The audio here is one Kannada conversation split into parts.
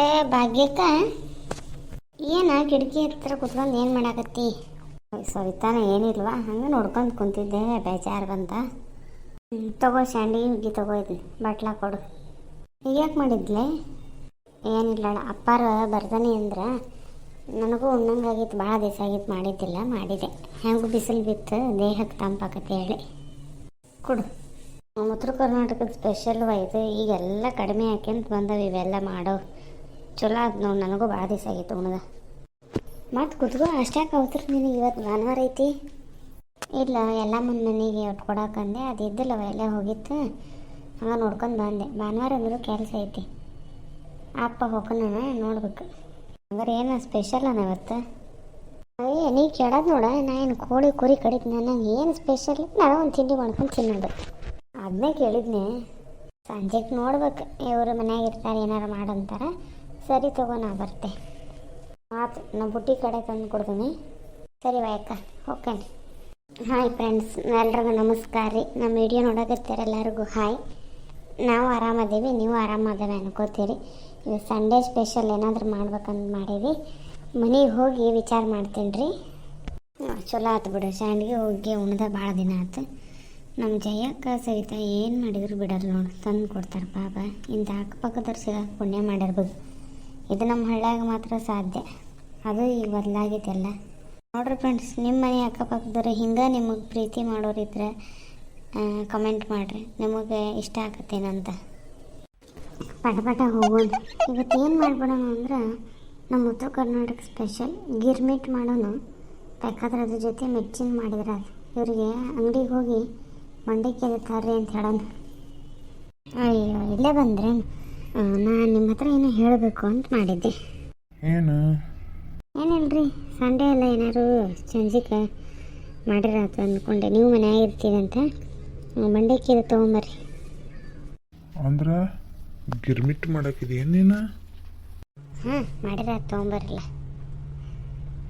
ಏ, ಭಾಗ್ಯಕ್ಕ, ಏನ ಕಿಟಕಿ ಹತ್ರ ಕುತ್ಕೊಂಡು ಏನು ಮಾಡಾಕತ್ತಿ? ಸವಿತಾನ ಏನಿಲ್ವಾ? ಹಂಗೆ ನೋಡ್ಕೊಂಡು ಕುಂತಿದ್ದೆ, ಬೇಜಾರು ಬಂತ. ತಗೋ ಶಾಂಡಿ ಹುಗ್ಗಿ ತಗೋ ಇದು ಬಟ್ಲ ಕೊಡು. ಯಾಕೆ ಮಾಡಿದ್ಲೆ? ಏನಿಲ್ಲ ಅಪ್ಪಾರ ಬರ್ದಾನೆ ಅಂದ್ರೆ ನನಗೂ ಉಣ್ಣಂಗಾಗಿತ್ತು ಭಾಳ ದಿವಸ ಆಗಿತ್ತು ಮಾಡಿದ್ದಿಲ್ಲ, ಮಾಡಿದೆ. ಹೆಂಗೂ ಬಿಸಿಲು ಬಿತ್ತು ದೇಹಕ್ಕೆ ತಂಪಾಕತ್ತೆ ಹೇಳಿ. ಕೊಡು. ಉತ್ತರ ಕರ್ನಾಟಕದ ಸ್ಪೆಷಲ್ ಇದು ಈಗೆಲ್ಲ ಕಡಿಮೆ ಹಾಕ್ಯಂತ ಬಂದವು, ಇವೆಲ್ಲ ಮಾಡೋ ಚಲೋ ಆಯ್ತು ನೋಡಿ, ನನಗೂ ಭಾಳ ದಿವಸ ಆಗಿತ್ತು ಉಣದ. ಮತ್ತು ಕುತ್ಕೋ ಅಷ್ಟ್ಯಾಕೆ ಅವತ್ರ ನಿನಗೆ ಇವತ್ತು ಭಾನುವಾರ ಐತಿ? ಇಲ್ಲ ಎಲ್ಲ ಮುಂದೆ ನನಗೆ ಒಟ್ಟು ಕೊಡೋಕಂದೆ ಅದು ಇದ್ದಿಲ್ಲ ಎಲ್ಲ ಹೋಗಿತ್ತು. ಹಂಗೆ ನೋಡ್ಕೊಂಡು ಬಂದೆ. ಭಾನುವಾರ ಅಂದರೂ ಕೆಲಸ ಐತಿ. ಅಪ್ಪ ಹೋಗೋಣ ನೋಡ್ಬೇಕು. ಹಂಗಾರೆ ಏನು ಸ್ಪೆಷಲ್ ಅನ್ನ ಇವತ್ತು ಅಯ್ಯ, ನೀ ಕೇಳೋದು ನೋಡ, ನಾ ಏನು ಕೋಳಿ ಕುರಿ ಕಡಿತು ನನಗೆ ಏನು ಸ್ಪೆಷಲ್ ನಾನು ಒಂದು ತಿಂಡಿ ಮಾಡ್ಕೊಂಡು ತಿನ್ನೋದು. ಅದನ್ನೇ ಕೇಳಿದ್ನೆ. ಸಂಜೆಗೆ ನೋಡ್ಬೇಕು, ಇವರು ಮನ್ಯಾಗ ಇರ್ತಾರೆ ಏನಾರು ಮಾಡಂತಾರ. ಸರಿ ತಗೋ, ನಾ ಬರ್ತೆ. ಮಾತು ನಮ್ಮ ಬುಟ್ಟಿ ಕಡೆ ತಂದು ಕೊಡ್ತೀನಿ. ಸರಿ ವಾಯಕ್ಕ ಓಕೆ ಹಾಯ್ ಫ್ರೆಂಡ್ಸ್ ಎಲ್ರಿಗೂ ನಮಸ್ಕಾರ ರೀ. ನಮ್ಮ ವಿಡಿಯೋ ನೋಡಕತ್ತೀರ ಎಲ್ಲರಿಗೂ ಹಾಯ್ ನಾವು ಆರಾಮದೀವಿ, ನೀವು ಆರಾಮದೇವೆ ಅನ್ಕೋತೀರಿ. ಇದು ಸಂಡೇ ಸ್ಪೆಷಲ್ ಏನಾದರೂ ಮಾಡ್ಬೇಕಂತ ಮಾಡೀವಿ. ಮನೆಗೆ ಹೋಗಿ ವಿಚಾರ ಮಾಡ್ತೀನಿ ರೀ. ಚಲೋ ಆಯ್ತು ಬಿಡು. ಸ್ಯಾಂಡ್ಗೆ ಹೋಗಿ ಉಣ್ದ ಭಾಳ ದಿನ ಆಯ್ತು ನಮ್ಮ ಜಯಕ್ಕ ಸಹಿತ ಏನು ಮಾಡಿದ್ರು ಬಿಡಲ್ಲ ನೋಡು. ತಂದು ಕೊಡ್ತಾರೆ ಪಾಪ. ಇಂಥ ಅಕ್ಕಪಕ್ಕದವ್ರು ಸಿಗ ಪುಣ್ಯ ಮಾಡಿರ್ಬೋದು. ಇದು ನಮ್ಮ ಹಳ್ಳ್ಯಾಗ ಮಾತ್ರ ಸಾಧ್ಯ. ಅದು ಈಗ ಬದಲಾಗಿದೆಲ್ಲ ನೋಡ್ರಿ ಫ್ರೆಂಡ್ಸ್ ನಿಮ್ಮ ಮನೆ ಅಕ್ಕಪಕ್ಕದವ್ರು ಹಿಂಗೆ ನಿಮಗೆ ಪ್ರೀತಿ ಮಾಡೋರಿದ್ರೆ ಕಮೆಂಟ್ ಮಾಡಿರಿ. ನಿಮಗೆ ಇಷ್ಟ ಆಗತ್ತೇನಂತ. ಪಟ ಪಟ ಹೋಗೋಣ. ಇವತ್ತು ಏನು ಮಾಡ್ಬಿಡೋಣ ಅಂದ್ರೆ, ನಮ್ಮ ಉತ್ತರ ಕರ್ನಾಟಕ ಸ್ಪೆಷಲ್ ಗಿರ್ಮಿಟ್ ಮಾಡೋಣ ಬೇಕಾದ್ರೆ ಅದ್ರ ಜೊತೆ ಮೆಚ್ಚಿನ ಮಾಡಿದ್ರೆ ಅದು. ಇವರಿಗೆ ಅಂಗಡಿಗೆ ಹೋಗಿ ಮಂಡಕ್ಕಿ ತರ್ರಿ ಅಂತ ಹೇಳೋಣ. ಅಯ್ಯೋ, ಇಲ್ಲೇ ಬಂದ್ರೇನು? ನಾನು ನಿಮ್ಮ ಹತ್ರ ಏನೋ ಹೇಳಬೇಕು ಅಂತ ಮಾಡಿದ್ದೆ. ಏನು? ಏನಿಲ್ರಿ ಸಂಡೇ ಎಲ್ಲ ಏನಾರು ಸಂಜಿಗೆ ಮಾಡಿರಾತು ಅಂದ್ಕೊಂಡೆ ನೀವು ಮನ್ಯಾಗ ಇರ್ತೀರಂತ ಮಂಡೆ ಇದು ತೊಗೊಂಬರ್ರಿ. ಅಂದ್ರೆ ಗಿರ್ಮಿಟ್ ಮಾಡಕ್ಕಿದೆಯೇನು ನೀನು? ಹಾಂ ಮಾಡಿರ ತೊಗೊಂಬರಲ್ಲ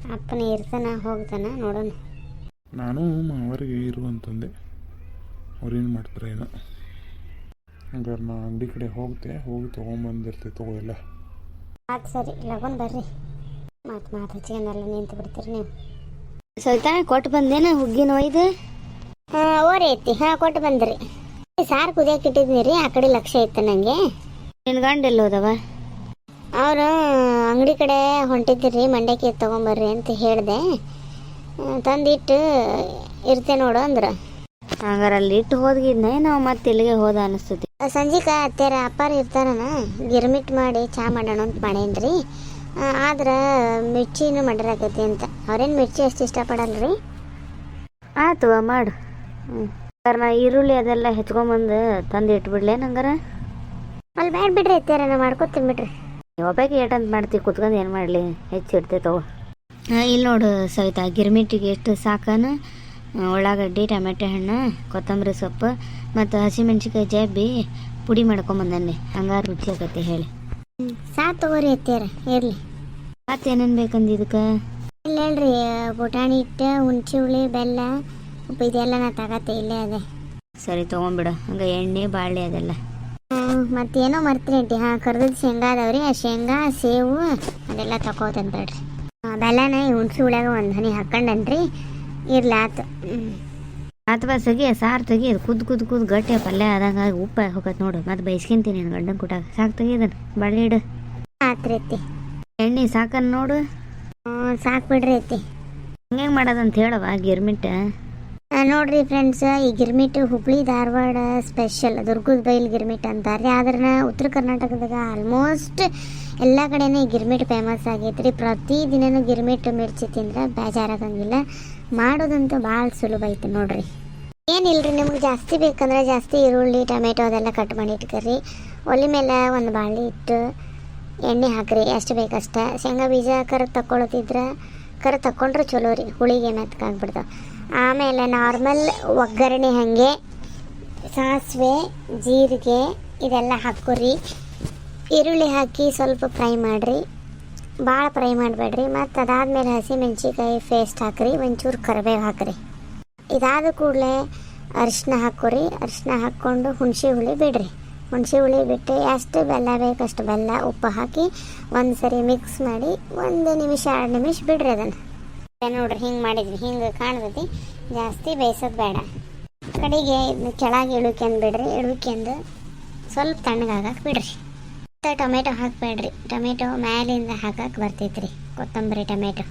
ಅಪ್ಪನ ಇರ್ತಾನ ಹೋಗ್ತಾನ ನೋಡೋಣ. ನಾನು ಮಾವರಿಗೆ ಇರುವಂತಂದೆ ಅವ್ರೇನು ಮಾಡ್ತಾರೆ ಏನೋ ಹಂಗಾರೆ ನಾ ಅಂಗಡಿ ಕಡೆ ಹೋಗ್ತೆ ಹೋಗಿ ತೊಗೊಂಬಂದಿರ್ತೆ ತಗೋ ಎಲ್ಲ. ಆಯ್ತು ಸರಿ ಲಗನ್ ಬರ್ರಿ. ಮಾತು ಮಾತು ಹಚ್ಕೊಂಡೆಲ್ಲ ನಿಂತು ಬಿಡ್ತೀರಿ ನೀವು. ಸ್ವಲ್ಪ ಕೊಟ್ಟು ಬಂದೇನ ಹುಗ್ಗಿನ ಒಯ್ದು ಹಾಂ ಓರಿ ಐತಿ. ಹಾಂ ಕೊಟ್ಟು ಬಂದ್ರಿ. ಸಾರು ಕುದಿಯಕ್ಕೆ ಇಟ್ಟಿದ್ನಿ ರೀ ಆ ಕಡೆ ಲಕ್ಷ ಇತ್ತು ನನಗೆ ನಿನ್ನ ಗಂಡ ಎಲ್ಲಿ ಹೋದವ? ಅವರು ಅಂಗಡಿ ಕಡೆ ಹೊಂಟಿದ್ದೀರಿ ಮಂಡ್ಯಕ್ಕೆ ತೊಗೊಂಬರ್ರಿ ಅಂತ ಹೇಳಿದೆ. ತಂದಿಟ್ಟು ಇರ್ತೆ ನೋಡು ಅಂದ್ರೆ. ಹಂಗಾರೆ ಅಲ್ಲಿ ಇಟ್ಟು ಹೋದ್ಗಿದ್ನ ನಾವು ಮತ್ತೆ ಇಲ್ಲಿಗೆ ಹೋದ ಅನಿಸ್ತತಿ. ಸಂಜಿಕ ಅತ್ತೆರ ಅಪ್ಪಾರ ಇರ್ತಾರನ ಗಿರ್ಮಿಟ್ ಮಾಡಿ ಚಾ ಮಾಡೋಣ ಅಂತ ಮಾಡೇನ್ರಿ. ಆದ್ರೆ ಮಿರ್ಚಿನೂ ಮಾಡಿರಾಕೈತಿ ಅಂತ. ಅವ್ರೇನು ಮಿರ್ಚಿ ಅಷ್ಟು ಇಷ್ಟಪಡಲ್ರಿ? ಆಯ್ತು ಮಾಡು. ಹ್ಞೂ ನಾ ಈರುಳ್ಳಿ ಅದೆಲ್ಲ ಹೆಚ್ಕೊಂಬಂದು ತಂದು ಇಟ್ಬಿಡ್ಲೇನು ಹಂಗಾರ ಅಲ್ಲಿ ಬ್ಯಾಡ ಬಿಡ್ರಿ ಅತ್ತೆರ ನಾ ಮಾಡ್ಕೊತೀನಿ ಬಿಡ್ರಿ ಒಬ್ಬಾಕಿ ಏಟಂತ ಮಾಡ್ತೀವಿ ಕುತ್ಕೊಂಡು ಏನು ಮಾಡಲಿ? ಹೆಚ್ಚು ತಗೋ ಇಲ್ಲಿ ನೋಡು ಸವಿತಾ ಗಿರ್ಮಿಟ್ಟಿಗೆ ಎಷ್ಟು ಸಾಕನ ಉಳ್ಳಾಗಡ್ಡಿ ಟೊಮೆಟೊ ಹಣ್ಣು ಕೊತ್ತಂಬರಿ ಸೊಪ್ಪು ಮತ್ತು ಹಸಿಮೆಣ್ಸಿಕಾಯಿ ಜಬ್ಬಿ ಪುಡಿ ಮಾಡ್ಕೊಂಬಂದನ್ನಿ ಹಂಗಾರೆ ರುಚಿ ಆಗತ್ತೆ ಹೇಳಿ. ಸಾ ತಗೋರಿ ಅತ್ತೆರ ಇರಲಿ. ಮತ್ತೆ ಏನೇನು ಬೇಕಂದು ಇದಕ್ಕೆ? ಇಲ್ಲ ಹೇಳ್ರಿ ಪುಟಾಣಿ ಹಿಟ್ಟು ಹುಣ್ಸಿ ಹುಳಿ ಬೆಲ್ಲ ಉಪ್ಪು ಇದೆಲ್ಲ ನಾ ತಗತ್ತೆ ಇಲ್ಲೇ ಅದೇ. ಸರಿ ತೊಗೊಂಬಿಡು. ಹಂಗೆ ಎಣ್ಣೆ ಬಾಳೆ ಅದೆಲ್ಲ. ಮತ್ತೇನೋ ಮರ್ತೀನಿ ಅಂಟಿ ಹಾಂ ಕರ್ದದ ಶೇಂಗಾ ಅದಾವ್ರಿ. ಆ ಶೇಂಗಾ ಸೇವು ಅದೆಲ್ಲ ತಗೋತಂತ ಬೇಡ್ರಿ ಬೆಲ್ಲನ ಹುಣ್ಸೆ ಹುಳ್ಯಾಗ ಒಂದು ಹನಿ ಹಾಕೊಂಡನ್ರಿ. ಇರ್ಲಿ ಆತು ಅಥವಾ ಸಗಿ ಸಾರು ತೆಗಿಯೋದು ಕುದ್ದು ಕುದ್ ಕುದ್ ಕುದ್ ಗಟ್ಟಿ ಪಲ್ಯ ಆದಂಗೆ ಉಪ್ಪು ಹೋಗತ್ ನೋಡು. ಮತ್ತೆ ಬೈಸ್ಕೊಂತೀನಿ ನಾನು ಗಂಡನ ಕುಟಾಗ. ಸಾಕು ಬಳ್ಳಿಡು ಬಳ್ಳಿ ಇಡು. ಎಣ್ಣೆ ಸಾಕನ್ ನೋಡು. ಸಾಕು ಬಿಡ್ರಿ ಹಂಗೆ ಹೆಂಗೆ ಮಾಡೋದಂತ ಹೇಳವ ಗಿರ್ಮಿಟ್ ನೋಡ್ರಿ ಫ್ರೆಂಡ್ಸ್ ಈ ಗಿರ್ಮಿಟ್ ಹುಬ್ಳಿ ಧಾರವಾಡ ಸ್ಪೆಷಲ್ ದುರ್ಗದ ಬೈಲ್ ಗಿರ್ಮಿಟ್ ಅಂತಾರೆ ಆದ್ರೆ ಉತ್ತರ ಕರ್ನಾಟಕದಾಗ ಆಲ್ಮೋಸ್ಟ್ ಎಲ್ಲ ಕಡೆನೂ ಗಿರ್ಮಿಟ್ ಫೇಮಸ್ ಆಗೈತೆ ರೀ ಪ್ರತಿದಿನನೂ ಗಿರ್ಮಿಟ್ ಮಿರ್ಚಿ ತಿಂದ್ರೆ ಬೇಜಾರಾಗಂಗಿಲ್ಲ. ಮಾಡೋದಂತೂ ಭಾಳ ಸುಲಭ ಐತೆ ನೋಡ್ರಿ. ರೀ ನಿಮ್ಗೆ ಜಾಸ್ತಿ ಬೇಕಂದ್ರೆ ಜಾಸ್ತಿ ಈರುಳ್ಳಿ, ಟೊಮೆಟೊ ಅದೆಲ್ಲ ಕಟ್ ಮಾಡಿ ಇಟ್ಕರಿ. ಒಲೆ ಮೇಲೆ ಒಂದು ಬಾಳೆ ಇಟ್ಟು ಎಣ್ಣೆ ಹಾಕ್ರಿ, ಎಷ್ಟು ಬೇಕಷ್ಟ. ಶೇಂಗಾ ಬೀಜ ಕರ್ ತಗೊಳತಿದ್ರೆ ಕರೆ ತಕೊಂಡ್ರೆ ಚಲೋ ರೀ, ಹುಳಿಗೆ ಮೆತ್ಕಾಗ್ಬಿಡ್ತಾವೆ ಆಮೇಲೆ ನಾರ್ಮಲ್ ಒಗ್ಗರಣೆ ಹಾಗೆ ಸಾಸಿವೆ, ಜೀರಿಗೆ ಇದೆಲ್ಲ ಹಾಕೋರಿ ಈರುಳ್ಳಿ ಹಾಕಿ ಸ್ವಲ್ಪ ಫ್ರೈ ಮಾಡಿರಿ. ಭಾಳ ಫ್ರೈ ಮಾಡಬೇಡ್ರಿ. ಮತ್ತು ಅದಾದಮೇಲೆ ಹಸಿಮೆಣ್ಸಿಕಾಯಿ ಪೇಸ್ಟ್ ಹಾಕಿರಿ. ಒಂಚೂರು ಕರಿಬೇವು ಹಾಕಿರಿ. ಇದಾದ ಕೂಡಲೇ ಅರಿಶಿನ ಹಾಕೋರಿ. ಅರಿಶಿನ ಹಾಕ್ಕೊಂಡು ಹುಣಸೆ ಹುಳಿ ಬಿಡ್ರಿ. ಹುಣಸೆ ಹುಳಿ ಬಿಟ್ಟು ಎಷ್ಟು ಬೆಲ್ಲ ಬೇಕಷ್ಟು ಬೆಲ್ಲ ಉಪ್ಪು ಹಾಕಿ ಒಂದು ಸರಿ ಮಿಕ್ಸ್ ಮಾಡಿ ಒಂದು ನಿಮಿಷ, ಎರಡು ನಿಮಿಷ ಬಿಡ್ರಿ ಅದನ್ನು. ನೋಡ್ರಿ, ಹಿಂಗೆ ಮಾಡಿದ್ವಿ ಹಿಂಗೆ ಕಾಣ್ತೈತಿ. ಜಾಸ್ತಿ ಬೇಯಿಸೋದು ಬೇಡ. ಕಡೆಗೆ ಇದನ್ನ ಕೆಳಗೆ ಇಳುಕೆಂದು ಬಿಡ್ರಿ ಇಳುಕೆಂದು ಸ್ವಲ್ಪ ತಣ್ಣಗಾಗಕ್ಕೆ ಬಿಡ್ರಿ. ಮತ್ತು ಟೊಮೆಟೊ ಹಾಕಬೇಡ್ರಿ. ಟೊಮೆಟೊ ಮೇಲಿಂದ ಹಾಕಕ್ಕೆ ಬರ್ತೈತ್ರಿ ಕೊತ್ತಂಬರಿ ಟೊಮೆಟೊ.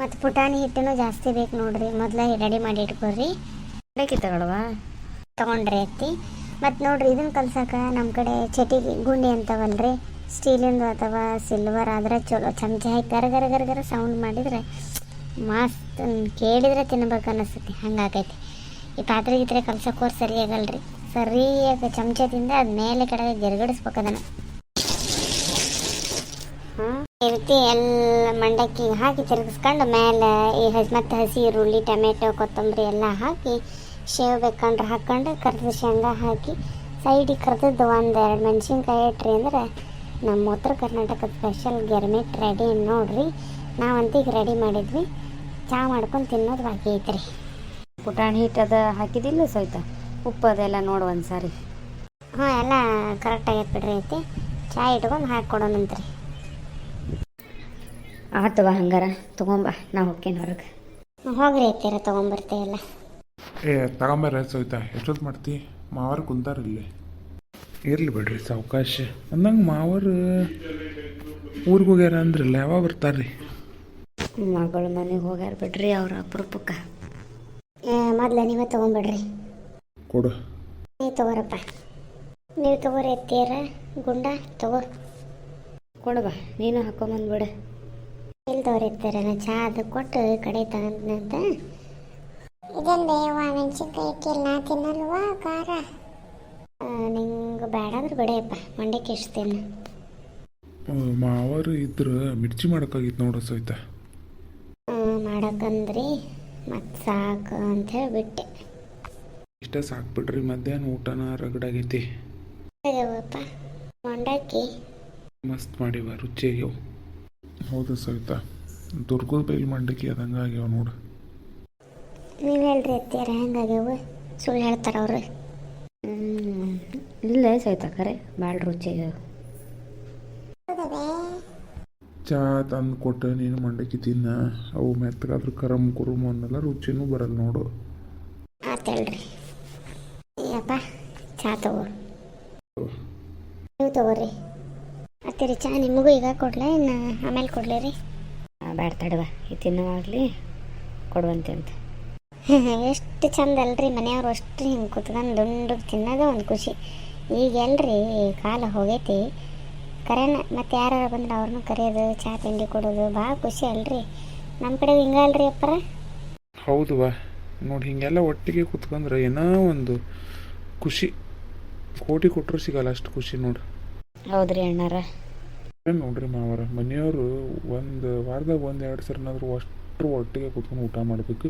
ಮತ್ತು ಪುಟಾಣಿ ಹಿಟ್ಟನ್ನು ಜಾಸ್ತಿ ಬೇಕು ನೋಡ್ರಿ ಮೊದಲೇ ರೆಡಿ ಮಾಡಿ ಇಟ್ಕೊರಿ ಬೇಕಿ ತಗೊಳವಾ ತೊಗೊಂಡ್ರಿ ಅತ್ತಿ ಮತ್ತು ನೋಡ್ರಿ ಇದನ್ನ ಕಲ್ಸಕ್ಕೆ ನಮ್ಮ ಕಡೆ ಚಟಿ ಗುಂಡಿ ಅಂತವಲ್ರಿ. ಸ್ಟೀಲಿಂದು ಅಥವಾ ಸಿಲ್ವರ್ ಆದ್ರೆ ಚಲೋ ಚಮಚ ಹಾಕಿ ಗರ ಗರ ಗರ ಗರ ಸೌಂಡ್ ಮಾಡಿದ್ರೆ ಮಸ್ತ್ ಕೇಳಿದ್ರೆ ತಿನ್ಬೇಕು ಅನ್ನಿಸ್ತೈತಿ ಹಂಗಾಗೈತಿ ಈ ಪಾತ್ರೆ ಗಿತ್ರೆ ಕಲ್ಸಕ್ಕೋರು ಸರಿ ರೀ ಸರಿಯಾಗಿ ಚಮಚದಿಂದ ಅದು ಮೇಲೆ ಕೆಳಗೆ ಗೆರಗಡಿಸ್ಬೇಕು ಅದನ್ನು ಈ ರೀತಿ ಎಲ್ಲ ಮಂಡಕ್ಕಿ ಹಾಕಿ ತಿರುಗಿಸ್ಕೊಂಡು ಮೇಲೆ ಈ ಹಸಿ ಮತ್ತು ಹಸಿ ಈರುಳ್ಳಿ ಟೊಮೆಟೊ ಕೊತ್ತಂಬರಿ ಎಲ್ಲ ಹಾಕಿ ಶೇವ್ ಬೇಕಂದ್ರೆ ಹಾಕ್ಕೊಂಡು ಕರ್ದ ಶೇಂಗಾ ಹಾಕಿ ಸೈಡಿಗೆ ಕರ್ದದ್ದು ಒಂದು ಎರಡು ಮೆಣಸಿನ್ಕಾಯಿ ಇಟ್ರಿ ಅಂದ್ರೆ ನಮ್ಮ ಉತ್ತರ ಕರ್ನಾಟಕದ ಸ್ಪೆಷಲ್ ಗೆರ್ಮೆಟ್ ರೆಡಿ ನೋಡ್ರಿ. ನಾವಂತೀಗ ಈಗ ರೆಡಿ ಮಾಡಿದ್ವಿ. ಚಹಾ ಮಾಡ್ಕೊಂಡು ತಿನ್ನೋದು ಬಾಕಿ ಐತ್ರಿ. ಪುಟಾಣಿ ಹಿಟ್ಟು ಅದ ಹಾಕಿದಿಲ್ಲ ಸಹಿತ ಉಪ್ಪು ಅದೆಲ್ಲ ನೋಡು ಒಂದು ಸಾರಿ ಹಾಂ ಎಲ್ಲ ಕರೆಕ್ಟಾಗಿ ಬಿಡ್ರಿ ಐತಿ. ಚಾ ಇಟ್ಕೊಂಡು ಹಾಕ್ಕೊಡೋಣಂತ್ರಿ ಆತವ ಹಂಗಾರ? ತೊಗೊಂಬ ನಾ ಹೋಗ್ತೇನೆ ಹೊರಗೆ. ಹೋಗ್ರಿ ಐತಿರ ತೊಗೊಂಬರ್ತೇವಲ್ಲ ಏ ತಗೊಂಬರ ಸವಿತಾ ಎಷ್ಟೊತ್ತು ಮಾಡ್ತಿ? ಮಾವರು ಕುಂತಾರ ಇಲ್ಲಿ. ಇರ್ಲಿ ಬಿಡ್ರಿ ಸಾವಕಾಶ. ಅಂದಂಗೆ ಮಾವರು ಊರಿಗೆ ಹೋಗ್ಯಾರ ಅಂದ್ರಲ್ಲ ಯಾವಾಗ ಬರ್ತಾರ್ರಿ? ಮಗಳು ಮನೆಗೆ ಹೋಗ್ಯಾರ ಬಿಡ್ರಿ ಅವ್ರ ಅಪರೂಪಕ್ಕ. ಮೊದ್ಲ ನೀವೇ ತೊಗೊಂಬಿಡ್ರಿ. ಕೊಡು. ನೀವು ತಗೋರಪ್ಪ. ನೀವು ತಗೋರಿ ಎತ್ತೀರ ಗುಂಡ ತಗೋ. ಕೊಡು ಬಾ ನೀನು ಹಾಕೊಂಬಂದ್ಬಿಡು. ಇಲ್ಲಿ ಇರ್ತಾರಲ್ಲ ಚಹಾ ಅದು ಕೊಟ್ಟು ಕಡೆ ತಗೊಂಡಂತ ಇದೊಂದು ಮೆಣಸಿನ್ಕಾಯಿ ಇಟ್ಟಿಲ್ಲ ನಾ ತಿನ್ನಲ್ವಾ ಖಾರ? ನಿಂಗೆ ಬೇಡ ಅಂದ್ರೆ ಬಿಡೆಯಪ್ಪ ಮಂಡಕ್ಕೆ ಎಷ್ಟು ತಿನ್ನು ಮಾವರು ಇದ್ರ ಮಿರ್ಚಿ ಮಾಡೋಕ್ಕಾಗಿತ್ತು ನೋಡು ಸಹಿತ ಮಾಡಕ್ಕಂದ್ರಿ ಮತ್ತೆ ಸಾಕು ಅಂತ ಹೇಳಿಬಿಟ್ಟೆ. ಇಷ್ಟ ಸಾಕ್ಬಿಡ್ರಿ ಮಧ್ಯಾಹ್ನ ಊಟನ ರಗಡಾಗೈತಿ. ಮಂಡಕ್ಕಿ ಮಸ್ತ್ ಮಾಡಿವ ರುಚಿಯಾಗ್ಯಾವ. ಹೌದು ಸವಿತಾ. ದುರ್ಗದ ಬೈಲ್ ಮಂಡಕ್ಕಿ ಅದಂಗೆ ಆಗ್ಯಾವ ನೋಡು. ನೀವು ಹೇಳ್ರಿ ಅತ್ತಿಯರ ಹೆಂಗಾಗ್ಯಾವ ಸುಳ್ಳು ಹೇಳ್ತಾರ ಅವ್ರು. ಇಲ್ಲ ಸಹಿತ ಖರೆ ಭಾಳ ರುಚಿ ಚಾ ತಂದು ಕೊಟ್ಟು ನೀನು ಮಂಡಕ್ಕಿ ತಿನ್ನ ಅವು ಮೆತ್ತಗಾದ್ರೂ ಕರಮ್ ಕುರುಮ್ ಅನ್ನೆಲ್ಲ ರುಚಿನೂ ಬರಲ್ಲ ನೋಡು. ಆತೇಳ್ರಿ ಅಪ್ಪ ಚಾ ತಗೋ. ನೀವು ತಗೋರಿ. ಅತ್ತಿರಿ ಚಾ ನಿಮಗೂ ಈಗ ಕೊಡ್ಲ? ಇನ್ನು ಆಮೇಲೆ ಕೊಡ್ಲಿ ರೀ? ಬ್ಯಾಡ ತಡವ. ಈ ತಿನ್ನೋವಾಗಲಿ ಕೊಡುವಂತೆ ಅಂತ ಎಷ್ಟು ಚಂದ ಅಲ್ರಿ ಮನೆಯವ್ರು ಅಷ್ಟು ಹಿಂಗೆ ಕುತ್ಕೊಂಡು ದುಂಡು ತಿನ್ನೋದು ಒಂದು ಖುಷಿ. ಈಗ ಎಲ್ರಿ ಕಾಲ ಹೋಗೈತಿ. ಕರೆನ ಮತ್ತೆ ಯಾರು ಬಂದ್ರೆ ಅವ್ರನ್ನೂ ಕರೆಯೋದು ಚಹಾ ತಿಂಡಿ ಕೊಡೋದು ಭಾಳ ಖುಷಿ ಅಲ್ರಿ. ನಮ್ಮ ಕಡೆ ಹಿಂಗೆ ಅಲ್ರಿ ಅಪ್ಪರ? ಹೌದು ವಾ. ನೋಡಿ ಹಿಂಗೆಲ್ಲ ಒಟ್ಟಿಗೆ ಕುತ್ಕೊಂಡ್ರೆ ಏನೋ ಒಂದು ಖುಷಿ. ಕೋಟಿ ಕೊಟ್ಟರು ಸಿಗಲ್ಲ ಅಷ್ಟು ಖುಷಿ ನೋಡು ಹೌದ್ರಿ ಅಣ್ಣಾರ. ಏನು ನೋಡ್ರಿ ಮಾವರ ಮನೆಯವರು ಒಂದು ವಾರದಾಗ ಒಂದು ಎರಡು ಸರಿನಾದ್ರೂ ಅಷ್ಟು ಒಟ್ಟಿಗೆ ಕುತ್ಕೊಂಡು ಊಟ ಮಾಡಬೇಕು.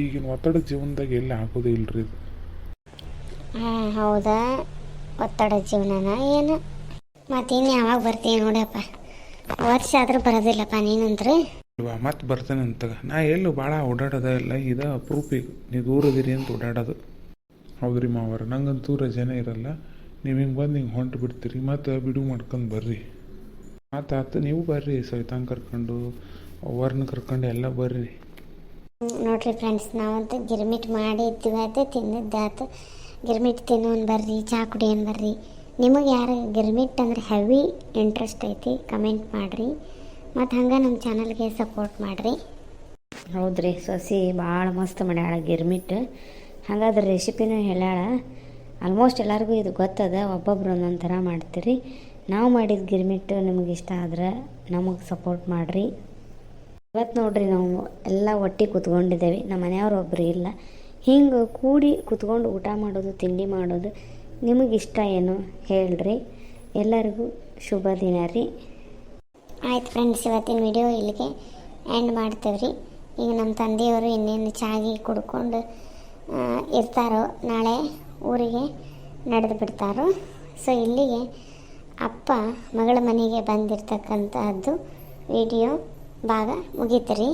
ಈಗಿನ ಒತ್ತಡ ಜೀವನದಾಗ ಎಲ್ಲಿ ಆಗೋದೇ ಇಲ್ರಿ ಇದು. ಹಾಂ ಹೌದಾ? ಒತ್ತಡ ಜೀವನನ ಏನು? ಮತ್ತೆ ಇನ್ನು ಯಾವಾಗ ಬರ್ತೀನಿ ನೋಡಪ್ಪ. ವರ್ಷ ಆದರೂ ಬರೋದಿಲ್ಲಪ್ಪ ನೀನಂದ್ರೆ ಇಲ್ವಾ ಮತ್ತೆ ಬರ್ತೇನೆ ಅಂತ. ನಾ ಎಲ್ಲೂ ಭಾಳ ಓಡಾಡೋದ ಇಲ್ಲ ಇದು ಅಪ್ರೂಪಿಗೆ ನೀ ನೀವು ದೂರದಿರಿ ಅಂತ ಓಡಾಡೋದು. ಹೌದ್ರಿ ಮಾವರ ನಂಗಂತೂ ಜನ ಇರಲ್ಲ. ನೀವು ಹಿಂಗೆ ಬಂದು ಹಿಂಗೆ ಹೊಂಟು ಬಿಡ್ತೀರಿ ಮತ್ತು ಬಿಡು ಮಾಡ್ಕೊಂಡು ಬರ್ರಿ. ಮತ್ತು ಆತ ನೀವು ಬರ್ರಿ ಸವಿತಾಂಗ್ ಕರ್ಕೊಂಡು ಅವ್ರನ್ನ ಕರ್ಕೊಂಡು ಎಲ್ಲ ಬರ್ರಿ. ನೋಡ್ರಿ ಫ್ರೆಂಡ್ಸ್ ನಾವಂತೂ ಗಿರ್ಮಿಟ್ ಮಾಡಿ ಇದ್ದೀವಾಯ್ತು ತಿಂದಿದ್ದಾಯ್ತು ಗಿರ್ಮಿಟ್ ತಿನ್ನೋನ್ ಬರ್ರಿ ಚಹಾ ಕುಡಿಯೋನ್ ಬರ್ರಿ. ನಿಮಗೆ ಯಾರು ಗಿರ್ಮಿಟ್ ಅಂದ್ರೆ ಹೆವಿ ಇಂಟ್ರೆಸ್ಟ್ ಐತಿ ಕಮೆಂಟ್ ಮಾಡಿರಿ. ಮತ್ತು ಹಂಗೆ ನಮ್ಮ ಚಾನಲ್ಗೆ ಸಪೋರ್ಟ್ ಮಾಡಿರಿ. ಹೌದ್ರಿ ಸೊಸಿ ಭಾಳ ಮಸ್ತ್ ಮಾಡ್ಯಾಳ ಗಿರ್ಮಿಟ್. ಹಂಗಾದ್ರೆ ರೆಸಿಪಿನೂ ಹೇಳ್ಯಾಳ ಆಲ್ಮೋಸ್ಟ್ ಎಲ್ಲರಿಗೂ ಇದು ಗೊತ್ತದ ಒಬ್ಬೊಬ್ರು ಒಂದೊಂದು ಥರ ಮಾಡ್ತೀರಿ. ನಾವು ಮಾಡಿದ ಗಿರ್ಮಿಟ್ಟು ನಿಮ್ಗೆ ಇಷ್ಟ ಆದ್ರೆ ನಮಗೆ ಸಪೋರ್ಟ್ ಮಾಡಿರಿ. ಇವತ್ತು ನೋಡ್ರಿ ನಾವು ಎಲ್ಲ ಒಟ್ಟಿಗೆ ಕೂತ್ಕೊಂಡಿದ್ದೇವೆ, ನಮ್ಮ ಮನೆಯವ್ರು ಒಬ್ಬರು ಇಲ್ಲ. ಹಿಂಗೆ ಕೂಡಿ ಕೂತ್ಕೊಂಡು ಊಟ ಮಾಡೋದು, ತಿಂಡಿ ಮಾಡೋದು ನಿಮಗೆ ಇಷ್ಟ ಏನು ಹೇಳ್ರಿ. ಎಲ್ಲರಿಗೂ ಶುಭ ದಿನ ರೀ. ಆಯ್ತು ಫ್ರೆಂಡ್ಸ್ ಇವತ್ತಿನ ವಿಡಿಯೋ ಇಲ್ಲಿಗೆ ಎಂಡ್ ಮಾಡ್ತೇವೆ ರೀ ಈಗ ನಮ್ಮ ತಂದೆಯವರು ಇನ್ನೇನು ಚಾಗಿ ಕುಡ್ಕೊಂಡು ಇರ್ತಾರೋ ನಾಳೆ ಊರಿಗೆ ನಡೆದು ಬಿಡ್ತಾರೋ. ಸೊ ಇಲ್ಲಿಗೆ ಅಪ್ಪ ಮಗಳ ಮನೆಗೆ ಬಂದಿರತಕ್ಕಂತಹದ್ದು ವಿಡಿಯೋ ಭಾಗ ಮುಗೀತು ರೀ.